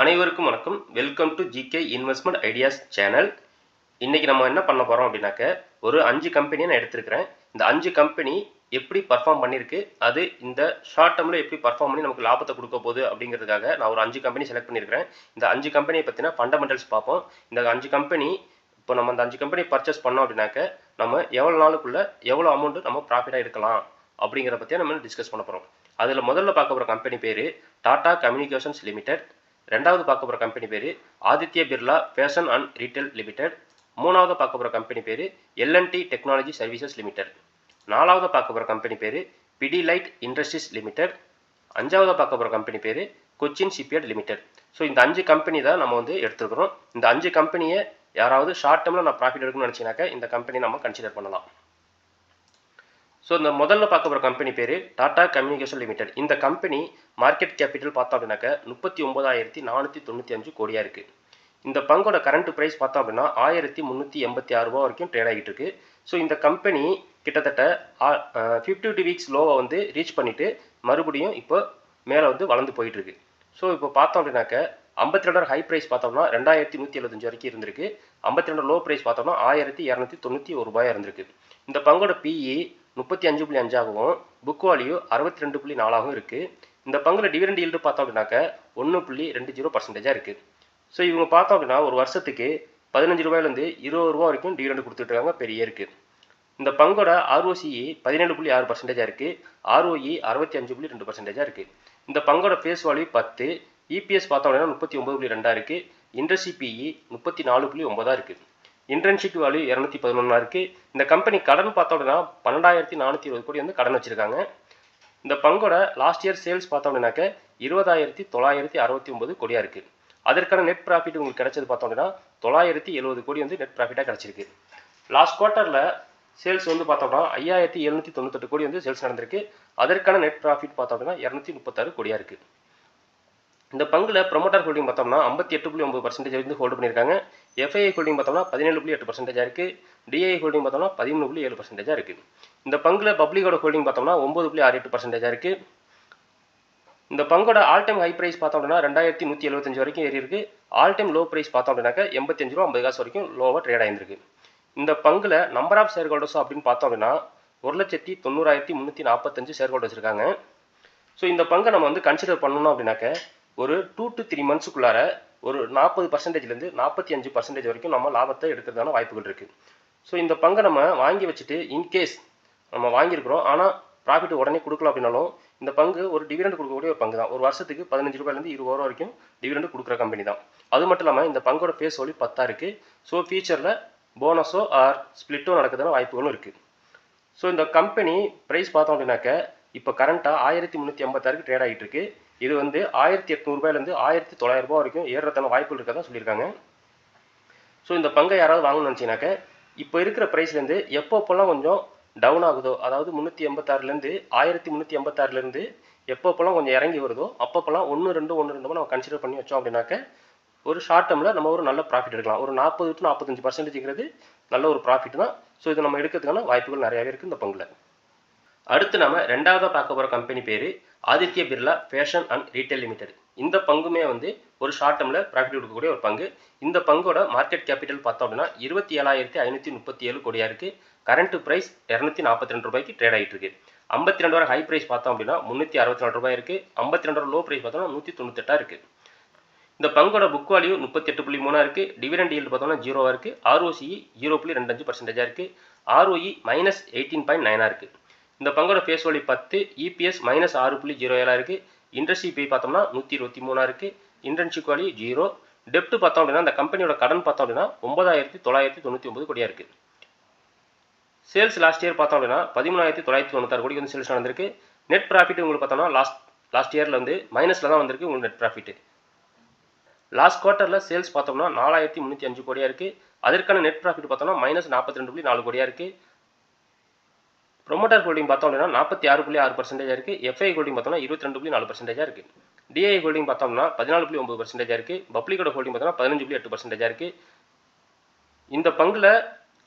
அனைவருக்கும் வணக்கம். Welcome to GK investment ideas channel இன்னைக்கு நம்ம என்ன பண்ண போகிறோம் அப்படின்னாக்க ஒரு அஞ்சு கம்பெனியை நான் எடுத்திருக்கிறேன். இந்த அஞ்சு கம்பெனி எப்படி பர்ஃபார்ம் பண்ணியிருக்கு அது இந்த ஷார்ட் டேர்மில் எப்படி பர்ஃபார்ம் பண்ணி நமக்கு லாபத்தை கொடுக்க போகுது அப்படிங்கிறதுக்காக நான் ஒரு அஞ்சு கம்பெனி செலக்ட் பண்ணியிருக்கிறேன். இந்த அஞ்சு கம்பெனியை பற்றினா ஃபண்டமெண்டல்ஸ் பார்ப்போம். இந்த அஞ்சு கம்பெனி இப்போ நம்ம அந்த அஞ்சு கம்பெனி பர்ச்சேஸ் பண்ணோம் அப்படின்னாக்க நம்ம எவ்வளோ நாளுக்குள்ளே எவ்வளோ அமௌண்ட்டு நம்ம ப்ராஃபிட்டாக எடுக்கலாம் அப்படிங்கிறத பற்றியே நம்ம டிஸ்கஸ் பண்ண போகிறோம் அதில் முதல்ல பார்க்க போகிற கம்பெனி பேர் டாடா கம்யூனிகேஷன்ஸ் லிமிடெட் ரெண்டாவது பார்க்க போகிற கம்பெனி பேர் Aditya Birla fashion and retail limited மூணாவது பார்க்க போகிற கம்பெனி பேர் எல்என்டி டெக்னாலஜி சர்வீசஸ் லிமிடெட் நாலாவது பார்க்க போகிற கம்பெனி பேர் பிடிலைட் இண்டஸ்ட்ரீஸ் லிமிடெட் அஞ்சாவது பார்க்க போகிற கம்பெனி பேர் கொச்சின் ஷிப்யார்ட் லிமிடெட் ஸோ இந்த அஞ்சு கம்பெனி தான் நம்ம வந்து எடுத்துக்கிறோம் இந்த அஞ்சு கம்பெனியை யாராவது ஷார்ட் டேர்மில் நான் ப்ராஃபிட் எடுக்கணும்னு நினச்சினாக்கா இந்த கம்பெனி நம்ம கன்சிடர் பண்ணலாம். ஸோ இந்த முதல்ல பார்க்க போகிற கம்பெனி பேர் டாடா கம்யூனிகேஷன் லிமிடெட் இந்த கம்பெனி மார்க்கெட் கேபிட்டல் பார்த்தோம் அப்படின்னாக்க முப்பத்தி ஒன்பதாயிரத்தி நானூற்றி தொண்ணூற்றி அஞ்சு கோடியாக இருக்குது இந்த பங்கோட கரண்ட் ப்ரைஸ் பார்த்தோம் அப்படின்னா ஆயிரத்தி முந்நூற்றி எண்பத்தி ஆறு ரூபா வரைக்கும் ட்ரேட் ஆகிட்டு இருக்கு. ஸோ இந்த கம்பெனி கிட்டத்தட்ட ஃபிஃப்டி டூ வீக்ஸ் லோவை வந்து ரீச் பண்ணிவிட்டு மறுபடியும் இப்போ மேலே வந்து வளர்ந்து போயிட்டுருக்கு ஸோ இப்போ பார்த்தோம் அப்படின்னாக்க ஐம்பத்தி ரெண்டு ஹை ப்ரைஸ் பார்த்தோம்னா ரெண்டாயிரத்தி நூற்றி எழுபத்தஞ்சு வரைக்கும் இருந்திருக்கு. ஐம்பத்தி ரெண்டு லோ ப்ரைஸ் பார்த்தோம்னா ஆயிரத்தி இரநூத்தி தொண்ணூற்றி ஒரு ரூபாயாக இருந்திருக்கு. இந்த பங்கோட பிஇ முப்பத்தி அஞ்சு புள்ளி அஞ்சாகவும் புக் வேல்யூ அறுபத்தி ரெண்டு புள்ளி நாலாகவும் இருக்குது இந்த பங்கில் டிவிடெண்ட் ஈல்டு பார்த்தோம் அப்படின்னாக்க ஒன்று புள்ளி ரெண்டு ஜீரோ பர்சன்டேஜாக இருக்குது ஸோ இவங்க பார்த்தோம் அப்படின்னா ஒரு வருஷத்துக்கு பதினஞ்சு ரூபாயிலேருந்து இருபது ரூபா வரைக்கும் டிவிடெண்ட் கொடுத்துட்டு இருக்காங்க பெரிய இருக்குது இந்த பங்கோட ஆர்ஓசிஇ பதினேழு புள்ளி ஆறு பர்சன்டேஜாக இருக்குது ஆர்ஓஇ அறுபத்தி அஞ்சு புள்ளி ரெண்டு பர்சன்டேஜாக இருக்குது இந்த பங்கோட ஃபேஸ் வேல்யூ பத்து இபிஎஸ் பார்த்தோம் அப்படின்னா முப்பத்தி ஒம்பது புள்ளி ரெண்டாக இருக்குது இண்டஸ்ட்ரி பிஇ முப்பத்தி நாலு புள்ளி ஒன்பதாக இருக்குது இன்டர்ன்ஷிப் வேல்யூ இரநூத்தி பதினொன்றா இருக்குது இந்த கம்பெனி கடன் பார்த்தோம் அப்படின்னா பன்னெண்டாயிரத்தி நானூற்றி இருபது கோடி வந்து கடன் வச்சுருக்காங்க. இந்த பங்கோட லாஸ்ட் இயர் சேல்ஸ் பார்த்தோம் அப்படின்னாக்க இருபதாயிரத்தி தொள்ளாயிரத்தி அறுபத்தி ஒம்பது கோடியாக இருக்குது அதற்கான நெட் ப்ராஃபிட் உங்களுக்கு கிடைச்சது பார்த்தோம் அப்படின்னா தொள்ளாயிரத்தி எழுபது கோடி வந்து நெட் ப்ராஃபிட்டாக கிடச்சிருக்கு. லாஸ்ட் குவார்ட்டரில் சேல்ஸ் வந்து பார்த்தோம்னா ஐயாயிரத்தி எழுநூற்றி தொண்ணூத்தெட்டு கோடி வந்து சேல்ஸ் நடந்திருக்கு. அதற்கான நெட் ப்ராஃபிட் பார்த்தோம் அப்படின்னா இரநூத்தி முப்பத்தாறு கோடியாக இருக்குது இந்த பங்கில் ப்ரொமோட்டர் ஹோல்டிங் பார்த்தோம்னா ஐம்பத்தி எட்டு புள்ளி ஒன்பது பர்சன்டேஜ் வந்து ஹோல்டு பண்ணியிருக்காங்க. எஃப்ஐஐ ஹோல்டிங் பார்த்தோம்னா பதினேழு புள்ளி எட்டு பர்சன்டேஜாக இருக்குது டிஐ ஹோல்டிங் பார்த்தோம்னா பதிமூணு புள்ளி ஏழு பர்சன்டேஜாக இருக்குது இந்த பங்கில் பப்ளிக்கோட ஹோல்டிங் பார்த்தோம்னா ஒம்பது புள்ளி ஆறு எட்டு பர்சன்டேஜாக இருக்குது இந்த பங்கோட ஆல் டைம் ஹை ப்ரைஸ் பார்த்தோம் அப்படின்னா ரெண்டாயிரத்தி நூற்றி எழுபத்தஞ்சு வரைக்கும் ஏறி இருக்குது ஆல் டைம் லோ ப்ரைஸ் பார்த்தோம் அப்படின்னாக்கா எண்பத்தஞ்சு ரூபா ஐம்பது காசு வரைக்கும் லோவாக ட்ரேட் ஆயிருந்திருக்கு. இந்த பங்கில் நம்பர் ஆஃப் ஷேர் ஹோல்டர்ஸ் அப்படின்னு பார்த்தோம் அப்படின்னா ஒரு லட்சத்தி தொண்ணூறாயிரத்தி முந்நூற்றி நாற்பத்தஞ்சு ஷேர் ஹோல்டர்ஸ் இருக்காங்க. ஸோ இந்த பங்கை நம்ம வந்து கன்சிடர் பண்ணணும் அப்படின்னாக்க ஒரு டூ டு த்ரீ மந்த்ஸுக்குள்ளார ஒரு நாற்பது பர்சன்டேஜ்லேருந்து நாற்பத்தி அஞ்சு பர்சன்டேஜ் வரைக்கும் நம்ம லாபத்தை எடுக்கிறதான வாய்ப்புகள் இருக்குது ஸோ இந்த பங்கை நம்ம வாங்கி வச்சுட்டு இன்கேஸ் நம்ம வாங்கியிருக்கிறோம் ஆனால் ப்ராஃபிட் உடனே கொடுக்கல அப்படின்னாலும் இந்த பங்கு ஒரு டிவிடெண்ட் கொடுக்கக்கூடிய ஒரு பங்கு தான் ஒரு வருஷத்துக்கு பதினஞ்சு ரூபாயிலேருந்து இருபது ரூபா வரைக்கும் டிவிடெண்ட் கொடுக்குற கம்பெனி தான். அது மட்டும் இல்லாமல் இந்த பங்கோட ஃபேஸ் ஒலி பத்தாக இருக்குது ஸோ ஃபியூச்சரில் போனஸோ ஆர் ஸ்ப்ளிட்டோ நடக்கிறதான வாய்ப்புகளும் இருக்குது ஸோ இந்த கம்பெனி ப்ரைஸ் பார்த்தோம் அப்படின்னாக்க இப்போ கரண்ட்டாக ஆயிரத்தி முந்நூற்றி ஐம்பத்தாறுக்கு ட்ரேட் ஆகிட்டு இருக்குது இது வந்து ஆயிரத்தி எட்நூறுபாயிலேருந்து ஆயிரத்தி தொள்ளாயிரம் ரூபாய் வரைக்கும் ஏறுறதான வாய்ப்புகள் இருக்கதான் சொல்லியிருக்காங்க. ஸோ இந்த பங்கை யாராவது வாங்கணும்னு நினச்சினாக்க இப்போ இருக்கிற ப்ரைஸ்லேருந்து எப்போப்பெல்லாம் கொஞ்சம் டவுன் ஆகுதோ அதாவது முந்நூற்றி எண்பத்தாறுலேருந்து ஆயிரத்தி முந்நூற்றி எண்பத்தாறுலேருந்து எப்பப்போல்லாம் கொஞ்சம் இறங்கி வருதோ அப்பப்போல்லாம் ஒன்று ரெண்டு ஒன்று ரெண்டு நம்ம கன்சிடர் பண்ணி வச்சோம் அப்படின்னாக்க ஒரு ஷார்ட் டேர்மில் நம்ம ஒரு நல்ல ப்ராஃபிட் எடுக்கலாம். ஒரு நாற்பது டு நாற்பத்தஞ்சு பர்சன்டேஜ்ங்கிறது நல்ல ஒரு ப்ராஃபிட் தான். ஸோ இது நம்ம எடுக்கிறதுக்கான வாய்ப்புகள் நிறையாவே இருக்குது இந்த பங்கில். அடுத்து நம்ம ரெண்டாவதாக பார்க்க போகிற கம்பெனி பேர் Aditya Birla fashion and retail limited இந்த பங்குமே வந்து ஒரு ஷார்ட் டேர்மில் ப்ராஃபிட் கொடுக்கக்கூடிய ஒரு பங்கு. இந்த பங்கோட மார்க்கெட் கேபிட்டல் பார்த்தோம் அப்படின்னா இருபத்தி ஏழாயிரத்தி ஐநூற்றி முப்பத்தி ஏழு கோடியாக இருக்குது கரண்ட் ப்ரைஸ் இரநூத்தி நாற்பத்தி ரெண்டு ரூபாய்க்கு ட்ரேட் ஆகிட்டு இருக்கு. ஐம்பத்தி ரெண்டு வரை ஹை ப்ரைஸ் பார்த்தோம் அப்படின்னா முந்நூற்றி அறுபத்தி நாலு ரூபாய் இருக்குது ஐம்பத்தி ரெண்டு லோ ப்ரைஸ் பார்த்தோம்னா நூற்றி தொண்ணூத்தெட்டாக இருக்குது இந்த பங்கோட புக் வேல்யூ முப்பத்தி எட்டு புள்ளி மூணாக இருக்குது டிவிடெண்ட் ஈல்டு பார்த்தோம்னா ஜீரோவாக இருக்குது ஆர்ஓசிஇ ஜீரோ புள்ளி ரெண்டு அஞ்சு பர்சன்டேஜாக இருக்குது ஆர்ஓஇ மைனஸ் எயிட்டீன் பாயிண்ட் நைனாக இருக்குது இந்த பங்கோட ஃபேஸ் வேல்யூ பத்து இபிஎஸ் மைனஸ் ஆறு புள்ளி ஜீரோ ஏழாக இருக்குது இண்டஸ்ட்ரி பே பார்த்தோம்னா நூற்றி இருபத்தி மூணாக இருக்குது இன்டர்ன்ஷிப் வேல்யூ ஜீரோ டெப்ட் பார்த்தோம் அப்படின்னா அந்த கம்பெனியோட கடன் பார்த்தோம் அப்படின்னா ஒன்பதாயிரத்தி தொள்ளாயிரத்தி தொண்ணூற்றி ஒன்பது கோடியாக இருக்குது சேல்ஸ் லாஸ்ட் இயர் பார்த்தோம் அப்படின்னா பதிமூணாயிரத்தி தொள்ளாயிரத்தி தொண்ணூத்தாறு கோடிக்கு வந்து சேல்ஸ் நடந்திருக்கு. நெட் ப்ராஃபிட் உங்களுக்கு பார்த்தோம்னா லாஸ்ட் லாஸ்ட் இயரில் வந்து மைனஸில் தான் வந்திருக்கு உங்களுக்கு நெட் ப்ராஃபிட் லாஸ்ட் குவார்ட்டரில் சேல்ஸ் பார்த்தோம்னா நாலாயிரத்தி முந்நூற்றி அஞ்சு கோடியாக இருக்குது அதற்கான நெட் ப்ராஃபிட் பார்த்தோம்னா மைனஸ் நாற்பத்தி ரெண்டு புள்ளி நாலு கோடியாக இருக்குது ப்ரொமோட்டர் ஹோல்டிங் பார்த்தோம் அப்படின்னா நாற்பத்தி ஆறு புள்ளி ஆறு பர்சன்டேஜாக இருக்குது எஃப்ஐ ஹோல்டிங் பார்த்தோம்னா இருபத்தி ரெண்டு புள்ளி நாலு பர்சன்டேஜாக இருக்குது டிஐ ஹோல்டிங் பார்த்தோம்னா பதினாலு புள்ளி ஒன்பது பர்சன்டேஜாக இருக்குது பப்ளிக்கோட ஹோல்டிங் பார்த்தோம்னா பதினஞ்சு புள்ளி எட்டு பர்சன்டேஜாக இருக்குது இந்த பங்கில்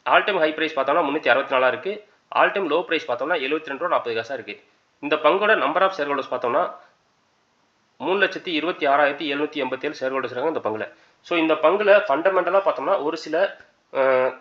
ஆல் டைம் ஹை ப்ரைஸ் பார்த்தோம்னா முந்நூற்றி அறுபத்தி நாலாக இருக்குது ஆல் டைம் லோ ப்ரைஸ் பார்த்தோம்னா எழுபத்தி ரெண்டு ரூபா நாற்பது காசாக இருக்குது இந்த பங்கோட நம்பர் ஆஃப் ஷேர் ஹோல்டர்ஸ் பார்த்தோம்னா மூணு லட்சத்தி இருபத்தி ஆறாயிரத்தி எழுநூற்றி எண்பத்தேழு ஷேர் ஹோல்டர்ஸ் இருக்காங்க இந்த பங்கில். ஸோ இந்த பங்கில் ஃபண்டமெண்டலாக பார்த்தோம்னா ஒரு சில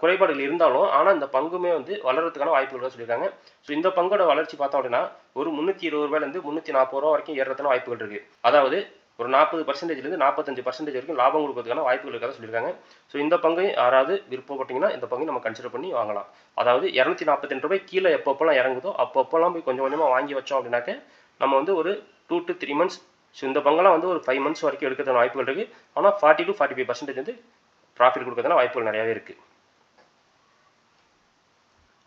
குறைபாடுகள் இருந்தாலும் ஆனால் இந்த பங்குமே வந்து வளர்றதுக்கான வாய்ப்புகள் சொல்லியிருக்காங்க. ஸோ இந்த பங்கோட வளர்ச்சி பார்த்தோம் அப்படின்னா ஒரு முந்நூற்றி இருபது ரூபாயிலேருந்து முந்நூற்றி நாற்பது ரூபா வரைக்கும் ஏறதுக்கான வாய்ப்புகள் இருக்குது அதாவது ஒரு நாற்பது பர்சன்டேஜ்லேருந்து நாற்பத்தஞ்சு பர்சன்டேஜ் வரைக்கும் லாபம் கொடுக்கறதுக்கான வாய்ப்புகள் இருக்கிறதா சொல்லியிருக்காங்க. ஸோ இந்த பங்கையும் யாராவது விருப்பப்பட்டீங்கன்னா இந்த பங்கு நம்ம கன்சிடர் பண்ணி வாங்கலாம். அதாவது இரநூத்தி நாற்பத்தி ரூபாய் கீழே எப்பப்போலாம் இறங்குதோ அப்பப்போலாம் போய் கொஞ்சம் கொஞ்சமாக வாங்கி வச்சோம் அப்படின்னாக்க நம்ம வந்து ஒரு two to three months so இந்த பங்கெல்லாம் வந்து ஒரு ஃபைவ் மந்த்ஸ் வரைக்கும் எடுக்கிறதுக்கான வாய்ப்புகள் இருக்குது ஆனால் forty to forty five percentage வந்து ப்ராஃபிட் கொடுக்கறதுனா வாய்ப்புகள் நிறையாவே இருக்குது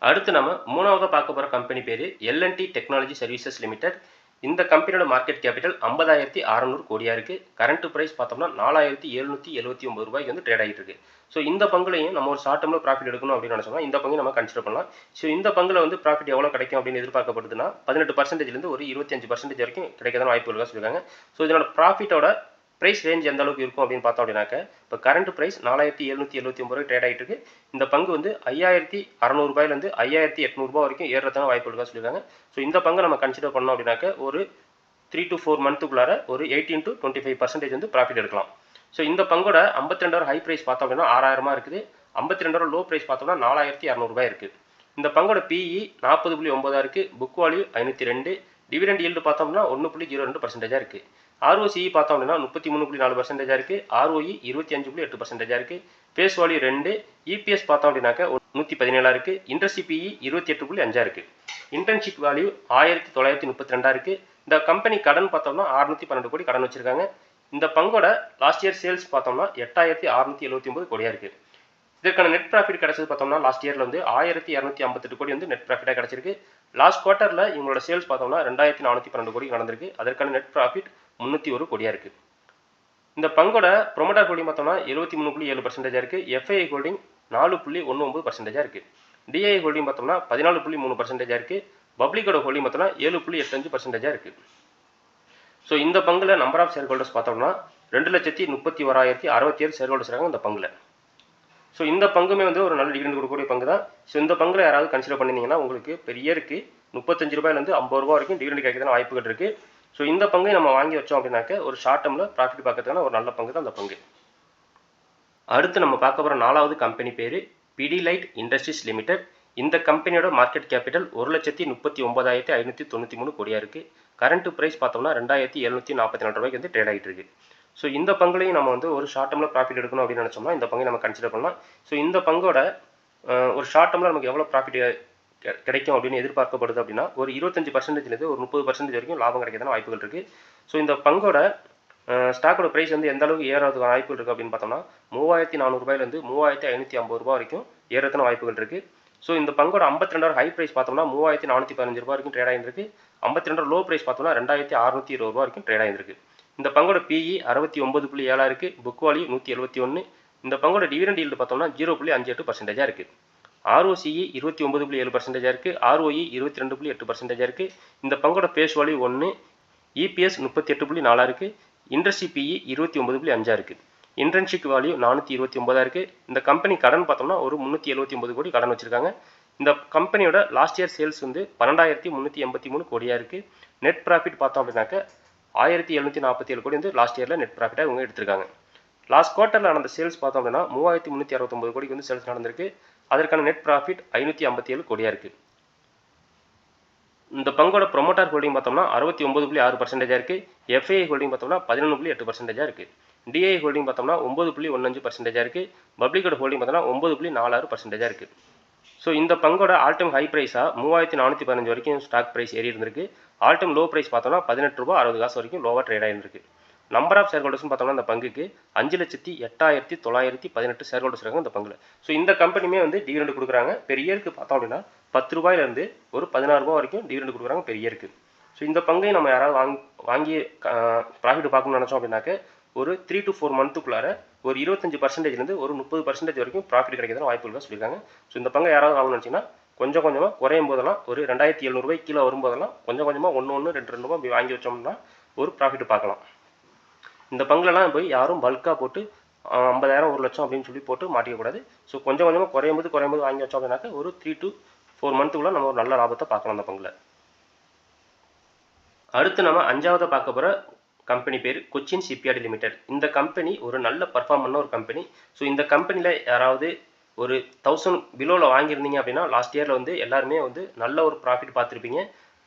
அடுத்து நம்ம மூணாவதாக பார்க்க போகிற கம்பெனி பேர் எல்என்டி டெக்னாலஜி சர்வீசஸ் லிமிடெட் இந்த கம்பெனியோட மார்க்கெட் கேபிட்டல் ஐம்பதாயிரத்தி அறநூறு கோடியாக இருக்குது கரண்ட் ப்ரைஸ் பார்த்தோம்னா நாலாயிரத்தி எழுநூற்றி எழுபத்தி ஒம்பது ரூபாய்க்கு வந்து ட்ரேட் ஆகிட்டு இருக்கு. ஸோ இந்த பங்குலையும் நம்ம ஒரு ஷார்ட் டேர்மில் ப்ராஃபிட் எடுக்கணும் அப்படின்னு நினச்சோம்னா இந்த பங்கு நம்ம கன்சிடர் பண்ணலாம். ஸோ இந்த பங்கில் வந்து ப்ராஃபிட் எவ்வளோ கிடைக்கும் அப்படின்னு எதிர்பார்க்கப்படுதுன்னா பதினெட்டு பர்சன்டேஜ்லேருந்து ஒரு இருபத்தஞ்சு பர்சன்டேஜ் வரைக்கும் கிடைக்கிறதான வாய்ப்பு சொல்லியிருக்காங்க. ஸோ இதனோட ப்ராஃபிட்டோட ப்ரைஸ் ரேஞ்ச் எந்த அளவுக்கு இருக்கும் அப்படின்னு பார்த்தோம் அப்படின்னாக்க இப்போ கரண்ட் ப்ரைஸ் நாலாயிரத்தி எழுநூற்றி எழுபத்தி ஒம்பது ரூபாய் ட்ரேட் ஆகிட்டு இருக்கு இந்த பங்கு வந்து ஐயாயிரத்தி அறநூறுபாயிலேருந்து ஐயாயிரத்தி எட்நூறுபா வரைக்கும் ஏறுறதுக்கான வாய்ப்பு இருக்கா சொல்லியிருக்காங்க. ஸோ இந்த பங்கை நம்ம கன்சிடர் பண்ணோம் அப்படின்னாக்க ஒரு த்ரீ டு ஃபோர் மந்த்துக்குள்ளார ஒரு eighteen to twenty five percentage வந்து ப்ராஃபிட் எடுக்கலாம். ஸோ இந்த பங்கோட ஐம்பத்தி ரெண்டாயிரம் ஹை ப்ரைஸ் பார்த்தோம் அப்படின்னா ஆறாயிரமா இருக்குது. ஐம்பத்தி ரெண்டாயிரம் லோ ப்ரைஸ் பார்த்தோம்னா நாலாயிரத்தி இரநூறுபா இருக்குது இந்த பங்கோட பிஇ நாற்பது புள்ளி ஒன்பதாக இருக்குது புக் வேல்யூ ஐநூற்றி ரெண்டு. டிவிடெண்ட் ஈல்டு பார்த்தோம்னா ஒன்று புள்ளி ஜீரோ ரெண்டு பர்சன்டேஜாக இருக்குது ஆர்ஓசிஇ பார்த்தோம் அப்படின்னா முப்பத்தி மூணு புள்ளி நாலு பர்சன்டேஜாக இருக்குது ஆர்ஓஇ இருபத்தி அஞ்சு புள்ளி எட்டு பர்சன்டேஜாக இருக்குது ஃபேஸ் வாலி ரெண்டு இபிஎஸ் பார்த்தோம் அப்படின்னாக்க நூற்றி பதினேழாக இருக்குது இன்டர்சிபிஇ இருபத்தி எட்டு புள்ளி அஞ்சாக இருக்குது இன்டர்ன்ஷிப் வேல்யூ ஆயிரத்தி தொள்ளாயிரத்தி முப்பத்தி ரெண்டாக இருக்குது இந்த கம்பெனி கடன் பார்த்தோம்னா அறுநூற்றி பன்னெண்டு கோடி கடன் வச்சிருக்காங்க. இந்த பங்கோட லாஸ்ட் இயர் சேல்ஸ் பார்த்தோம்னா எட்டாயிரத்தி அறுநூத்தி எழுபத்தி ஒன்பது கோடியாக இருக்குது இதற்கான நெட் ப்ராஃபிட் கிடைச்சது பார்த்தோம்னா லாஸ்ட் இயர்ல வந்து ஆயிரத்தி இரநூத்தி ஐம்பத்தெட்டு கோடி வந்து நெட் ப்ராஃபிட்டாக கிடச்சிருக்கு. லாஸ்ட் குவார்ட்டரில் இவங்களோட சேல்ஸ் பார்த்தோம்னா ரெண்டாயிரத்தி நானூற்றி பன்னெண்டு கோடி நடந்திருக்கு. அதற்கான நெட் ப்ராஃபிட் முந்நூற்றி ஒரு கோடியாக இருக்குது இந்த பங்கோட ப்ரொமோட்டர் ஹோல்டிங் பார்த்தோம்னா எழுபத்தி மூணு புள்ளி ஏழு பர்சன்டேஜாக இருக்குது எஃப்ஐ ஹோல்டிங் நாலு புள்ளி ஒன்று ஒன்பது பர்சன்டேஜாக இருக்குது டிஐ ஹோல்டிங் பார்த்தோம்னா பதினாலு புள்ளி மூணு பர்சன்டேஜாக இருக்குது பப்ளிக்கோட ஹோல்டிங் பார்த்தோம்னா ஏழு புள்ளி எட்டஞ்சு பர்சன்டேஜாக இருக்குது ஸோ இந்த பங்கில் நம்பர் ஆஃப் ஷேர் ஹோல்டர்ஸ் பார்த்தோம்னா ரெண்டு லட்சத்தி முப்பத்தி ஓராயிரத்தி அறுபத்தி ஏழு ஷேர் ஹோல்டர்ஸ் இருக்காங்க இந்த பங்கில். ஸோ இந்த பங்குமே வந்து ஒரு நல்ல டிவிடெண்ட் கொடுக்கக்கூடிய பங்கு தான் ஸோ இந்த பங்கில் யாராவது கன்சிடர் பண்ணியிருந்தீங்கன்னா உங்களுக்கு பெரிய இருக்குது முப்பத்தஞ்சு ரூபாயிலேருந்து ஐம்பது ரூபா வரைக்கும் டிவிடெண்ட் கிடைக்கிறதுனா வாய்ப்புகள் இருக்குது ஸோ இந்த பங்கை நம்ம வாங்கி வச்சோம் அப்படின்னாக்க ஒரு ஷார்ட் டேர்மில் ப்ராஃபிட் பார்க்கறதுக்கான ஒரு நல்ல பங்கு தான் அந்த பங்கு. அடுத்து நம்ம பார்க்க போகிற நாலாவது கம்பெனி பேர் பிடிலைட் இண்டஸ்ட்ரீஸ் லிமிடெட் இந்த கம்பெனியோட மார்க்கெட் கேபிட்டல் ஒரு லட்சத்தி முப்பத்தி ஒன்பதாயிரத்தி ஐநூற்றி தொண்ணூற்றி மூணு கோடியாக இருக்குது கரண்ட் ப்ரைஸ் பார்த்தோம்னா ரெண்டாயிரத்தி எழுநூற்றி நாற்பத்தி நாலு ரூபாய்க்கு வந்து ட்ரேட் ஆகிட்டு இருக்கு. ஸோ இந்த பங்குலையும் நம்ம வந்து ஒரு ஷார்ட் டேர்மில் ப்ராஃபிட் எடுக்கணும் அப்படின்னு நினச்சோம்னா இந்த பங்கை நம்ம கன்சிடர் பண்ணலாம். ஸோ இந்த பங்கோட ஒரு ஷார்ட் டேர்மில் நமக்கு எவ்வளோ ப்ராஃபிட் கிடைக்கும் அப்படின்னு எதிர்பார்க்கப்படுது அப்படின்னா ஒரு இருபத்தஞ்சு பர்சன்டேஜ்லேருந்து ஒரு முப்பது பர்சன்டேஜ் வரைக்கும் லாபம் கிடைக்கிறதான வாய்ப்புகள் இருக்குது ஸோ இந்த பங்கோட ஸ்டாக்கோட ப்ரைஸ் வந்து எந்த அளவுக்கு ஏறதுக்கு வாய்ப்புகள் இருக்குது அப்படின்னு பார்த்தோம்னா மூவாயிரத்தி நானூறுபாயிலேருந்து மூவாயிரத்தி ஐநூற்றி ஐம்பது ரூபா வரைக்கும் ஏறதுக்கான வாய்ப்புகள் இருக்குது ஸோ இந்த பங்கோட ஐம்பத்தி ரெண்டாயிரம் ஹை ப்ரைஸ் பார்த்தோம்னா மூவாயிரத்தி நானூற்றி பதினஞ்சு ரூபா வரைக்கும் ட்ரேட் ஆகிருக்கு ஐம்பத்தி ரெண்டாயிரம் லோ ப்ரைஸ் பார்த்தோம்னா ரெண்டாயிரத்தி அறுநூத்தி இருபது ரூபா வரைக்கும் ட்ரேட் ஆகிருக்கு இந்த பங்கோட பிஇ அறுபத்தி ஒன்பது புள்ளி ஏழாக இருக்குது புக் வேல்யூ நூற்றி எழுபத்தி ஒன்று இந்த பங்கோட டிவிடெண்ட் ஈல்டு பார்த்தோம்னா ஜீரோ புள்ளி அஞ்சு எட்டு பர்சன்டேஜாக இருக்குது ஆர்ஓசிஇ இருபத்தி ஒன்பது புள்ளி ஏழு பர்சன்டேஜாக இருக்குது ஆர்ஓஇ இருபத்தி ரெண்டு புள்ளி எட்டு பர்சன்டேஜாக இருக்குது இந்த பங்கோட பேஸ் வேல்யூ ஒன்று இபிஎஸ் முப்பத்தி எட்டு புள்ளி நாலாக இருக்குது இண்டஸ்ட்ரி பிஇ இருபத்தி ஒன்பது புள்ளி அஞ்சாக இருக்குது இன்டர்ன்ஷிப் வேல்யூ நானூற்றி இருபத்தி ஒன்பதா இருக்குது இந்த கம்பெனி கடன் பார்த்தோம்னா ஒரு முந்நூற்றி எழுபத்தி ஒன்பது கோடி கடன் வச்சுருக்காங்க. இந்த கம்பெனியோட லாஸ்ட் இயர் சேல்ஸ் வந்து பன்னெண்டாயிரத்தி முந்நூற்றி எண்பத்தி மூணு கோடியாக இருக்குது நெட் ப்ராஃபிட் பார்த்தோம் அப்படின்னாக்க ஆயிரத்தி எழுநூற்றி நாற்பத்தி ஏழு கோடி வந்து லாஸ்ட் இயரில் நெட் ப்ராஃபிட்டாக இவங்க எடுத்திருக்காங்க. லாஸ்ட் குவார்ட்டரில் நடந்த சேல்ஸ் பார்த்தோம் அப்படின்னா மூவாயிரத்தி முந்நூற்றி அறுபத்தொம்பது கோடிக்கு வந்து சேல்ஸ் நடந்திருக்கு. அதற்கான நெட் ப்ராஃபிட் ஐநூற்றி ஐம்பத்தி ஏழு கோடியாக இருக்குது இந்த பங்கோட ப்ரொமோட்டர் ஹோல்டிங் பார்த்தோம்னா அறுபத்தி ஒம்பது புள்ளி ஆறு பர்சன்டேஜாக இருக்குது எஃப்ஐ ஹோல்டிங் பார்த்தோம்னா பதினொன்று புள்ளி எட்டு பர்சன்டேஜாக இருக்குது டிஐ ஹோல்டிங் பார்த்தோம்னா ஒம்பது புள்ளி ஒன்றஞ்சு பர்சன்டேஜாக இருக்குது பப்ளிக்கோட ஹோல்டிங் பார்த்தோம்னா ஒம்பது புள்ளி நாலாறு பர்சன்டேஜாக இருக்குது ஸோ இந்த பங்கோட ஆல் டைம் ஹை ப்ரைஸாக மூவாயிரத்தி நானூற்றி பதினஞ்சு வரைக்கும் ஸ்டாக் ப்ரைஸ் ஏறி இருந்திருக்கு. ஆல் டைம் லோ ப்ரைஸ் பார்த்தோம்னா பதினெட்டு ரூபா அறுபது காசு வரைக்கும் லோவாக ட்ரேட் ஆகிருந்திருக்கு நம்பர் ஆஃப் ஷேர் ஹோல்டர்ஸ்னு பார்த்தோம்னா அந்த பங்குக்கு அஞ்சு லட்சத்தி எட்டாயிரத்தி தொள்ளாயிரத்தி பதினெட்டு ஷேர் ஹோல்டர்ஸ் இருக்காங்க அந்த பங்குல. ஸோ இந்த கம்பெனியுமே வந்து டிவிடெண்ட் கொடுக்குறாங்க. பெரிய இயருக்கு பார்த்தோம் அப்படின்னா பத்து ரூபாயிலேருந்து ஒரு பதினாறு ரூபா வரைக்கும் டிவிடெண்ட் கொடுக்குறாங்க பெரிய இயருக்கு ஸோ இந்த பங்கை நம்ம யாராவது வாங்கி வாங்கி ப்ராஃபிட் பார்க்கணும்னு நினச்சோம் அப்படின்னாக்க ஒரு த்ரீ டு ஃபோர் மந்த்துக்குள்ளார ஒரு இருபத்தஞ்சு பர்சன்டேஜ்லேருந்து ஒரு முப்பது பர்சன்டேஜ் வரைக்கும் ப்ராஃபிட் கிடைக்கிற வாய்ப்புகள் தான் சொல்லியிருக்காங்க. ஸோ இந்த பங்கை யாராவது வாங்கணும்னு நினச்சிங்கன்னா கொஞ்சம் கொஞ்சமாக குறையும் போதெல்லாம் ஒரு ரெண்டாயிரத்தி எழுநூறுபாய் கீழே வரும்போதெல்லாம் கொஞ்சம் கொஞ்சமாக ஒன்று ஒன்று ரெண்டு ரெண்டு ரூபாய் வாங்கி வச்சோம்னா ஒரு ப்ராஃபிட் பார்க்கலாம். இந்த பங்குலலாம் போய் யாரும் பல்காக போட்டு ஐம்பதாயிரம் ஒரு லட்சம் அப்படின்னு சொல்லி போட்டு மாட்டிக்கக்கூடாது. ஸோ கொஞ்சம் கொஞ்சமாக குறையும் போது குறையும் போது வாங்கி வச்சோம் அப்படின்னாக்க ஒரு த்ரீ டு ஃபோர் மந்த்துக்குள்ள நம்ம ஒரு நல்ல லாபத்தை பார்க்கலாம் அந்த பங்குல. அடுத்து நம்ம அஞ்சாவது பார்க்க போகிற கம்பெனி பேர் கொச்சின் ஷிப்யார்டு லிமிடெட் இந்த கம்பெனி ஒரு நல்ல பர்ஃபார்ம் பண்ண ஒரு கம்பெனி ஸோ இந்த கம்பெனியில் யாராவது ஒரு தௌசண்ட் பிலோவில் வாங்கியிருந்தீங்க அப்படின்னா லாஸ்ட் இயரில் வந்து எல்லாருமே வந்து நல்ல ஒரு ப்ராஃபிட் பார்த்துருப்பீங்க.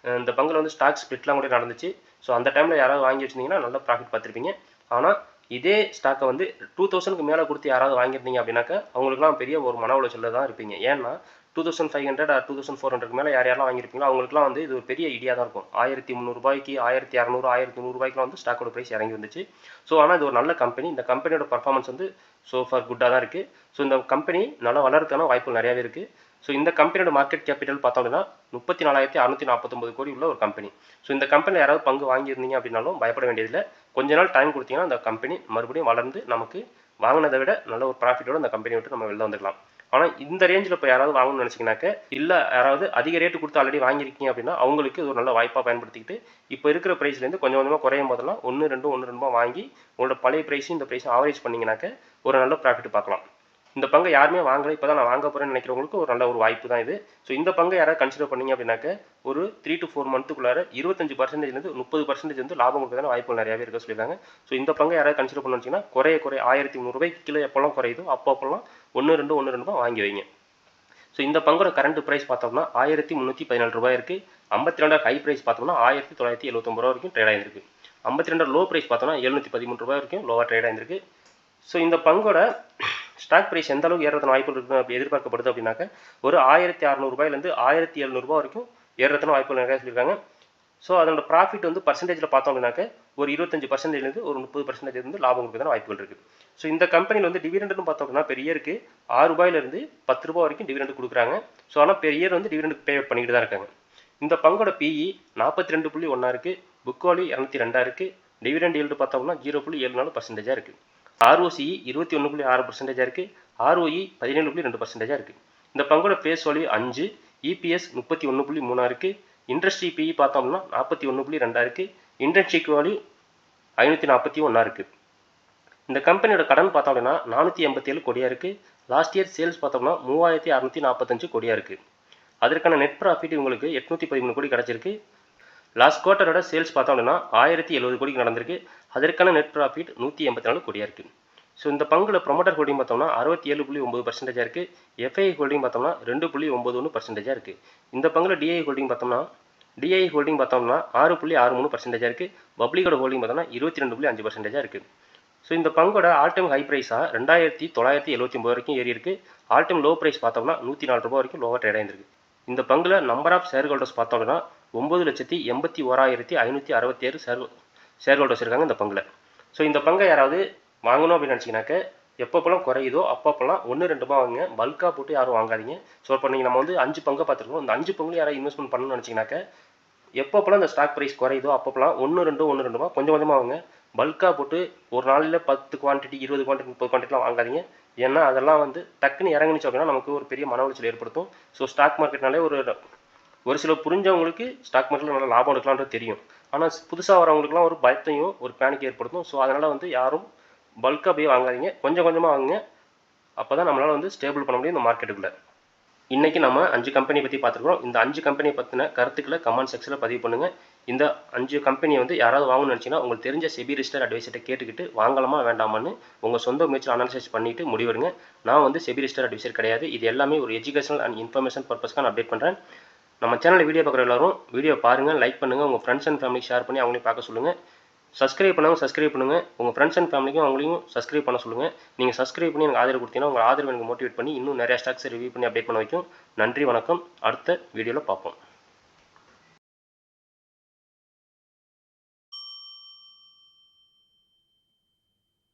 இந்த பங்கில் வந்து ஸ்டாக் ஸ்பிளிட்லாம் கூட நடந்துச்சு. ஸோ அந்த டைமில் யாராவது வாங்கி வச்சிருந்தீங்கன்னா நல்ல ப்ராஃபிட் பார்த்துருப்பீங்க. ஆனால் இதே ஸ்டாக்கை வந்து டூ தௌசண்ட்க்கு மேலே கொடுத்து யாராவது வாங்கியிருந்தீங்க அப்படின்னாக்கா அவங்களுக்குலாம் பெரிய ஒரு மன உளைச்சலில் தான் இருப்பீங்க. ஏன்னா two thousand five hundred two thousand four hundred மேலே யார் யாரெல்லாம் வாங்கியிருப்பீங்களோ அவங்களுக்குலாம் வந்து இது ஒரு பெரிய ஐடியா தான் இருக்கும். ஆயிரத்தி முந்நூறுபாய்க்கு ஆயிரத்தி இரநூறு ஆயிரத்தி நூறுபாய்க்குலாம் வந்து ஸ்டாக்கோட ப்ரைஸ் இறங்கி வந்துச்சு. ஸோ ஆனால் இது ஒரு நல்ல கம்பெனி இந்த கம்பெனியோட பர்ஃபார்மன்ஸ் வந்து ஸோ ஃபார் குட்டாக தான் இருக்குது ஸோ இந்த கம்பெனி நல்லா வளர்றதுக்கான வாய்ப்புகள் நிறையாவே இருக்குது ஸோ இந்த கம்பெனியோட மார்க்கெட் கேபிட்டல் பார்த்தோம் அப்படின்னா முப்பத்தி நாலாயிரத்தி அறுநூத்தி நாற்பத்தொம்பது கோடி உள்ள ஒரு கம்பெனி ஸோ இந்த கம்பெனியில் யாராவது பங்கு வாங்கியிருந்தீங்க அப்படின்னாலும் பயப்பட வேண்டியதில்லை. கொஞ்ச நாள் டைம் கொடுத்தீங்கன்னா அந்த கம்பெனி மறுபடியும் வளர்ந்து நமக்கு வாங்கினதை விட நல்ல ஒரு ப்ராஃபிட்டோட அந்த கம்பெனி விட்டு நம்ம வெளில வந்துக்கலாம் ஆனால் இந்த ரேஞ்சில் இப்போ யாராவது வாங்கணும்னு நினச்சிங்கனாக்க இல்லை யாராவது அதிக ரேட்டு கொடுத்து ஆல்ரெடி வாங்கியிருக்கீங்க அப்படின்னா அவங்களுக்கு இது ஒரு நல்ல வாய்ப்பாக பயன்படுத்திக்கிட்டு இப்போ இருக்கிற ப்ரைஸ்லேருந்து கொஞ்சம் கொஞ்சமாக குறையும் போதெல்லாம் ஒன்று ரெண்டு ஒன்று ரெண்டுமா வாங்கி உங்களோட பழைய ப்ரைஸும் இந்த ப்ரைஸும் ஆவரேஜ் பண்ணிங்கனாக்க ஒரு நல்ல ப்ராஃபிட் பார்க்கலாம். இந்த பங்கை யாருமே வாங்கல இப்போ தான் நான் வாங்க போகிறேன்னு நினைக்கிறவங்களுக்கு ஒரு நல்ல ஒரு வாய்ப்பு தான் இது. ஸோ இந்த பங்கை யாராவது கன்சிடர் பண்ணீங்க அப்படின்னாக்க ஒரு த்ரீ டு ஃபோர் மந்த்துக்குள்ளார இருபத்தஞ்சு பர்சன்டேஜ்லேருந்து முப்பது பர்சன்டேஜ் வந்து லாபம் கொடுக்கறதான வாய்ப்புகள் நிறையாவே இருக்க சொல்லியிருக்காங்க. ஸோ இந்த பங்கை யாராவது கன்சிடர் பண்ண குறைய குறைய ஆயிரத்தி முந்நூறுபாய்க்கு கிலோ எப்போல்லாம் குறையுதோ அப்போ அப்போல்லாம் ஒன்று ரெண்டு ஒன்று ரெண்டு வாங்கி வைங்க. ஸோ இந்த பங்கோட கரண்ட் ப்ரைஸ் பார்த்தோம்னா ஆயிரத்தி முந்நூற்றி பதினாலு ரூபாய் இருக்குது ஐம்பத்தி ரெண்டாயிரம் ஹை ப்ரைஸ் பார்த்தோம்னா ஆயிரத்தி தொள்ளாயிரத்தி எழுபத்தொம்பது ரூபா வரைக்கும் ட்ரேட் ஆயிருந்திருக்கு. ஐம்பத்தி ரெண்டு லோ ப்ரைஸ் பார்த்தோம்னா எழுநூற்றி பதிமூணு ரூபாய் வரைக்கும் லோவாக ட்ரேட் ஆயிருந்திருக்கு. ஸோ இந்த பங்கோட ஸ்டாக் ப்ரைஸ் எந்த அளவுக்கு ஏறதுன வாய்ப்புகள் இருக்கும் அப்படி எதிர்பார்க்கப்படுது அப்படின்னாக்க ஒரு ஆயிரத்தி அறநூறுபாயிலேருந்து ஆயிரத்தி எழுநூறுபா வரைக்கும் ஏறதுன வாய்ப்புகள் நிறையா சொல்லியிருக்காங்க. ஸோ அதனோட ப்ராஃபிட் வந்து பர்சன்டேஜில் பார்த்தோம் அப்படின்னாக்க ஒரு இருபத்தஞ்சு பர்சன்டேஜ்லேருந்து ஒரு முப்பது பர்சன்டேஜ் வந்து லாபம் கொடுக்கறதுன வாய்ப்புகள் இருக்குது ஸோ இந்த கம்பெனியில் வந்து டிவிடெண்ட்னு பார்த்தோம் அப்படின்னா பெரியருக்கு ஆறு ரூபாயிலிருந்து பத்து ரூபாய் வரைக்கும் டிவிடெண்ட் கொடுக்குறாங்க. ஸோ ஆனால் பெரிய வந்து டிவிடெண்ட் பே பண்ணிக்கிட்டு தான் இருக்காங்க. இந்த பங்கோட பிஇ நாற்பத்தி ரெண்டு புள்ளி ஒன்றா இருக்குது புக் வேல்யூ இரநூத்தி ரெண்டாக இருக்குது டிவிடெண்ட் ஈல்டு பார்த்தோம்னா ஜீரோ புள்ளி ஏழு நாலு பர்சன்டேஜாக இருக்குது ஆர்ஓசி இருபத்தி ஒன்று புள்ளி ஆறு பர்சன்டேஜாக இருக்குது ஆர்ஓஇ பதினேழு புள்ளி ரெண்டு பர்சன்டேஜாக இருக்குது இந்த பங்கோட பேஸ் வேல்யூ அஞ்சு இபிஎஸ் முப்பத்தி ஒன்று புள்ளி மூணாக இருக்குது இண்டஸ்ட்ரி பிஇ பார்த்தோம்னா நாற்பத்தி ஒன்று புள்ளி ரெண்டாக இருக்குது இன்டர்ன்ஷிப் வேல்யூ ஐநூற்றி நாற்பத்தி ஒன்றா இருக்குது இந்த கம்பெனியோட கடன் பார்த்தோம் அப்படின்னா நானூற்றி எண்பத்தி ஏழு கோடியாக இருக்குது லாஸ்ட் இயர் சேல்ஸ் பார்த்தோம்னா மூவாயிரத்தி அறுநூற்றி நாற்பத்தஞ்சு கோடியாக இருக்குது அதற்கான நெட் ப்ராஃபிட் உங்களுக்கு எட்நூற்றி பதிமூணு கோடி கிடச்சிருக்கு. லாஸ்ட் குவார்ட்டரோட சேல்ஸ் பார்த்தோம் அப்படின்னா ஆயிரத்தி எழுபது கோடிக்கு நடந்திருக்கு. அதற்கான நெட் ப்ராஃபிட் நூற்றி எண்பத்தி நாலு கோடியாக இருக்குது ஸோ இந்த பங்குல ப்ரொமோட்டர் ஹோல்டிங் பார்த்தோம்னா அறுபத்தி ஏழு புள்ளி ஒம்பது பர்சன்டேஜாக இருக்குது எஃப்ஐ ஹோல்டிங் பார்த்தோம்னா ரெண்டு புள்ளி ஒம்பது ஒன்று பர்சன்டேஜாக இருக்குது இந்த பங்கில் டிஐ ஹோல்டிங் பார்த்தோம்னா டிஐ ஹோல்டிங் பார்த்தோம்னா ஆறு புள்ளி ஆறு மூணு பர்சன்டேஜாக இருக்குது பப்ளிகோட ஹோல்டிங் பார்த்தோம்னா இருபத்தி ரெண்டு புள்ளி அஞ்சு பர்சன்டேஜாக இருக்குது ஸோ இந்த பங்கோட ஆல் டைம் ஹை ப்ரைஸாக ரெண்டாயிரத்தி தொள்ளாயிரத்தி எழுபத்தி ஒம்பது வரைக்கும் ஏறி இருக்குது ஆல் டைம் லோ ப்ரைஸ் பார்த்தோம்னா நூற்றி நாலு ரூபாய் வரைக்கும் லோவாக ட்ரேட் ஆயிருந்திருக்கு இந்த பங்கில் நம்பர் ஆஃப் ஷேர் ஹோல்டர்ஸ் பார்த்தோம்னா ஒம்பது லட்சத்தி எண்பத்தி ஓராயிரத்தி ஐநூற்றி அறுபத்தி ஏழு ஷேர் ஷேர் ஹோல்டர்ஸ் இருக்காங்க இந்த பங்கில். ஸோ இந்த பங்கை யாராவது வாங்கணும் அப்படின்னு நினச்சிங்கனாக்க எப்பப்போலாம் குறையுதோ அப்பப்போலாம் ஒன்று ரெண்டு ரூபா வாங்க பல்காக போட்டு யாரும் வாங்காதீங்க. ஸோ இப்போ நீங்கள் நம்ம வந்து அஞ்சு பங்கை பார்த்துருக்கோம். இந்த அஞ்சு பங்குல யாராவது இன்வெஸ்ட்மெண்ட் பண்ணணும்னு நினச்சிங்கனாக்க எப்பப்போலாம் இந்த ஸ்டாக் ப்ரைஸ் குறையுதோ அப்பப்போலாம் ஒன்று ரெண்டு ஒன்று ரெண்டு ரூபா கொஞ்சம் கொஞ்சமாக வாங்க பல்காக போட்டு ஒரு நாளில் பத்து குவான்டிட்டி இருபது குவான்டிட்டி முப்பது குவான்டிட்டிலாம் வாங்காதீங்க. ஏன்னா அதெல்லாம் வந்து டக்குன்னு இறங்குனுச்சு அப்படின்னா நமக்கு ஒரு பெரிய மன உளைச்சல் ஏற்படுத்தும். ஸோ ஸ்டாக் மார்க்கெட்னாலே ஒரு ஒரு சில புரிஞ்சவங்களுக்கு ஸ்டாக் மார்க்கெட்டில் நல்லா லாபம் எடுக்கலான்றது தெரியும். ஆனால் புதுசாக வரவங்களுக்குலாம் ஒரு பயத்தையும் ஒரு பேனிக் ஏற்படுத்தும். ஸோ அதனால் வந்து யாரும் பல்காக போய் வாங்காதீங்க. கொஞ்சம் கொஞ்சமாக வாங்குங்க. அப்போ தான் நம்மளால் வந்து ஸ்டேபிள் பண்ண முடியும் இந்த மார்க்கெட்டுக்குள்ளே இன்றைக்கி நம்ம அஞ்சு கம்பெனி பற்றி பார்த்துருக்கோம் இந்த அஞ்சு கம்பெனியை பற்றின கருத்துக்களை கமெண்ட் செக்ஷனில் பதிவு பண்ணுங்கள் இந்த அஞ்சு கம்பெனியை வந்து யாராவது வாங்கணும்னு நினச்சிங்கன்னா உங்களுக்கு தெரிஞ்ச செபி ரிஜிஸ்டர் அட்வைசர்கிட்ட கேட்டுக்கிட்டு வாங்கலாமா வேண்டாமான்னு உங்கள் சொந்த முயற்சியில் அனாலிசிஸ் பண்ணிவிட்டு முடிவெடுங்க. நான் வந்து செபி ரிஜிஸ்டர் அட்வைசர் கிடையாது. இது எல்லாமே ஒரு எஜுகேஷனல் அண்ட் இன்ஃபர்மேஷன் பர்பஸ்க்காக நான் அப்டேட் பண்ணுறேன் நம்ம சேனலில் வீடியோ பார்க்குற எல்லாரும் வீடியோ பாருங்கள் லைக் பண்ணுங்கள் உங்கள் ஃப்ரெண்ட்ஸ் அண்ட் ஃபேமிலி ஷேர் பண்ணி அவங்களையும் பார்க்க சொல்லுங்கள் சப்ஸ்கிரைப் பண்ணாமல் சப்ஸ்கிரைப் பண்ணுங்கள் உங்கள் ஃப்ரெண்ட்ஸ் அண்ட் ஃபேமிலிக்கும் அவங்களையும் சப்ஸ்கிரைப் பண்ண சொல்லுங்கள் நீங்கள் சப்ஸ்கிரைப் பண்ணி எனக்கு ஆதரவு கொடுத்தீங்கன்னா உங்கள் ஆதரவு எனக்கு மோட்டிவேட் பண்ணி இன்னும் நிறையா ஸ்டாக்ஸ் ரிவ்யூ பண்ணி அப்டேட் பண்ண வைக்கும். நன்றி வணக்கம். அடுத்த வீடியோவில் பார்ப்போம்.